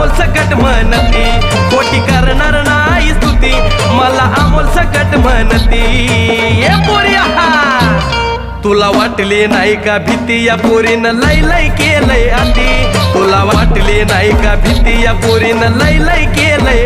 अमोल सकट म्हणती. खोटी करणार नाही स्तुती. मला अमोल सकट म्हणती. ये पोरी तुला वाटली नाही का भीती या पोरीनं? लय लय केलंय आधी तुला वाटली नाही का भीती या पोरीनं? लय लय केलंय